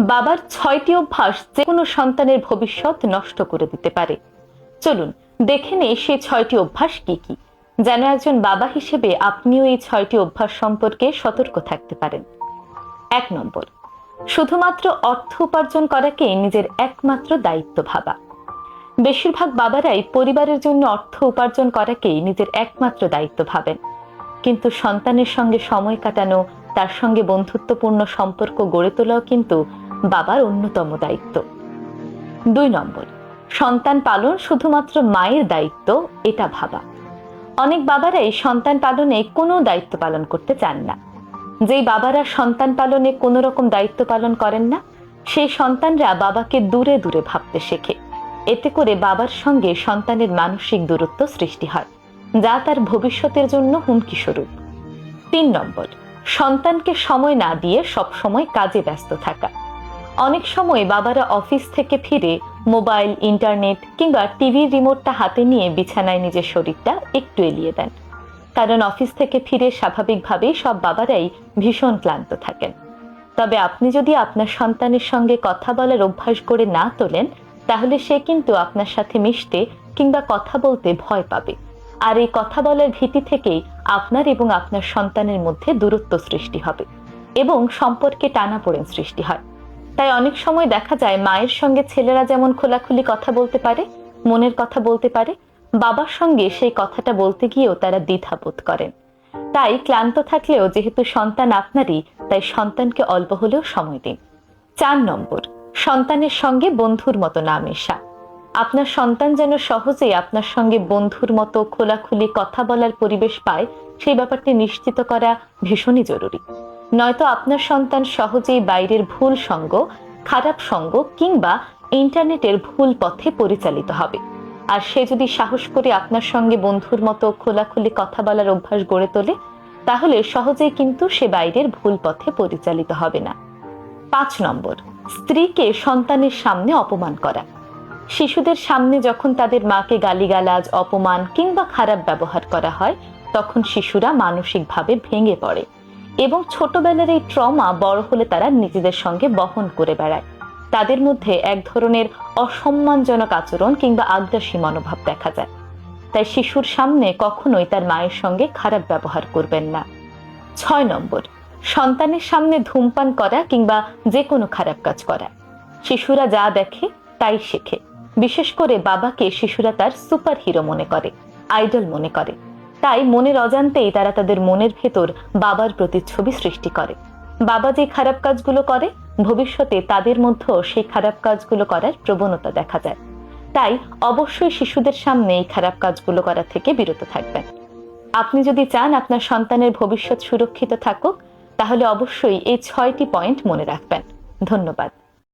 বাবার ছয়টি অভ্যাস যে কোনো সন্তানের ভবিষ্যৎ নষ্ট করে দিতে পারে। চলুন, দেখে নেই সেই ছয়টি অভ্যাস কি কি। যেন একজন বাবা হিসেবে আপনিও এই ছয়টি অভ্যাস সম্পর্কে সতর্ক থাকতে পারেন। এক নম্বর, শুধুমাত্র অর্থ উপার্জন করাকে নিজের একমাত্র দায়িত্ব ভাবা। বেশিরভাগ বাবারাই পরিবারের জন্য অর্থ উপার্জন করাকেই নিজের একমাত্র দায়িত্ব ভাবেন। কিন্তু সন্তানের সঙ্গে সময় কাটানো, তার সঙ্গে বন্ধুত্বপূর্ণ সম্পর্ক গড়ে তোলাও কিন্তু বাবার অন্যতম দায়িত্ব। দুই নম্বর, সন্তান পালন শুধুমাত্র মায়ের দায়িত্ব, এটা ভাবা। অনেক বাবারাই সন্তান পালনে কোনো দায়িত্ব পালন করতে চান না। যেই বাবারা সন্তান পালনে কোনো রকম দায়িত্ব পালন করেন না, সেই সন্তানরা বাবাকে দূরে দূরে ভাবতে শেখে। এতে করে বাবার সঙ্গে সন্তানের মানসিক দূরত্ব সৃষ্টি হয়, যা তার ভবিষ্যতের জন্য হুমকি স্বরূপ। তিন নম্বর, সন্তানকে সময় না দিয়ে সবসময় কাজে ব্যস্ত থাকা। অনেক সময় বাবারা অফিস থেকে ফিরে মোবাইল, ইন্টারনেট কিংবা টিভির রিমোটটা হাতে নিয়ে বিছানায় নিজের শরীরটা একটু এলিয়ে দেন। কারণ অফিস থেকে ফিরে স্বাভাবিকভাবেই সব বাবারাই ভীষণ ক্লান্ত থাকেন। তবে আপনি যদি আপনার সন্তানের সঙ্গে কথা বলার অভ্যাস করে না তোলেন, তাহলে সে কিন্তু আপনার সাথে মিশতে কিংবা কথা বলতে ভয় পাবে। আর এই কথা বলার ভীতি থেকেই আপনার এবং আপনার সন্তানের মধ্যে দূরত্ব সৃষ্টি হবে এবং সম্পর্কে টানাপোড়েন সৃষ্টি হয়। তাই অনেক সময় দেখা যায় মায়ের সঙ্গে ছেলেরা যেমন খোলাখুলি কথা বলতে পারে, মনের কথা বলতে পারে, বাবার সঙ্গে সেই কথাটা বলতে গিয়েও তারা দ্বিধা বোধ করেন। তাই ক্লান্ত থাকলেও যেহেতু সন্তান আপনারই, তাই সন্তানকে অল্প হলেও সময় দিন। চার নম্বর, সন্তানের সঙ্গে বন্ধুর মতো না মেশা। আপনার সন্তান যেন সহজেই আপনার সঙ্গে বন্ধুর মতো খোলাখুলি কথা বলার পরিবেশ পায়, সেই ব্যাপারটি নিশ্চিত করা ভীষণই জরুরি। নয়তো আপনার সন্তান সহজেই বাইরের ভুল সঙ্গ, খারাপ সঙ্গ কিংবা ইন্টারনেটের ভুল পথে পরিচালিত হবে। আর সে যদি সাহস করে আপনার সঙ্গে বন্ধুর মতো খোলাখুলি কথা বলার অভ্যাস গড়ে তোলে, তাহলে সহজেই কিন্তু সে বাইরের ভুল পথে পরিচালিত হবে না। পাঁচ নম্বর, স্ত্রীকে সন্তানের সামনে অপমান করা। শিশুদের সামনে যখন তাদের মাকে গালিগালাজ, অপমান কিংবা খারাপ ব্যবহার করা হয়, তখন শিশুরা মানসিকভাবে ভেঙে পড়ে। এবং ছোটবেলার এই ট্রমা বড় হলে তারা নিজেদের সঙ্গে বহন করে বেড়ায়। তাদের মধ্যে এক ধরনের অসম্মানজনক আচরণ কিংবা আগ্রাসী মনোভাব দেখা যায়। তাই শিশুর সামনে কখনোই তার মায়ের সঙ্গে খারাপ ব্যবহার করবেন না। ছয় নম্বর, সন্তানের সামনে ধূমপান করা কিংবা যে কোনো খারাপ কাজ করা। শিশুরা যা দেখে, তাই শেখে। বিশেষ করে বাবাকে শিশুরা তার সুপার হিরো মনে করে, আইডল মনে করে। তাই মনের অজান্তেই তারা তাদের মনের ভেতর বাবার প্রতিচ্ছবি সৃষ্টি করে। বাবা যে খারাপ কাজগুলো করে, ভবিষ্যতে তাদের মধ্যেও সেই খারাপ কাজগুলো করার প্রবণতা দেখা যায়। তাই অবশ্যই শিশুদের সামনে এই খারাপ কাজগুলো করা থেকে বিরত থাকবেন। আপনি যদি চান আপনার সন্তানের ভবিষ্যৎ সুরক্ষিত থাকুক, তাহলে অবশ্যই এই ছয়টি পয়েন্ট মনে রাখবেন। ধন্যবাদ।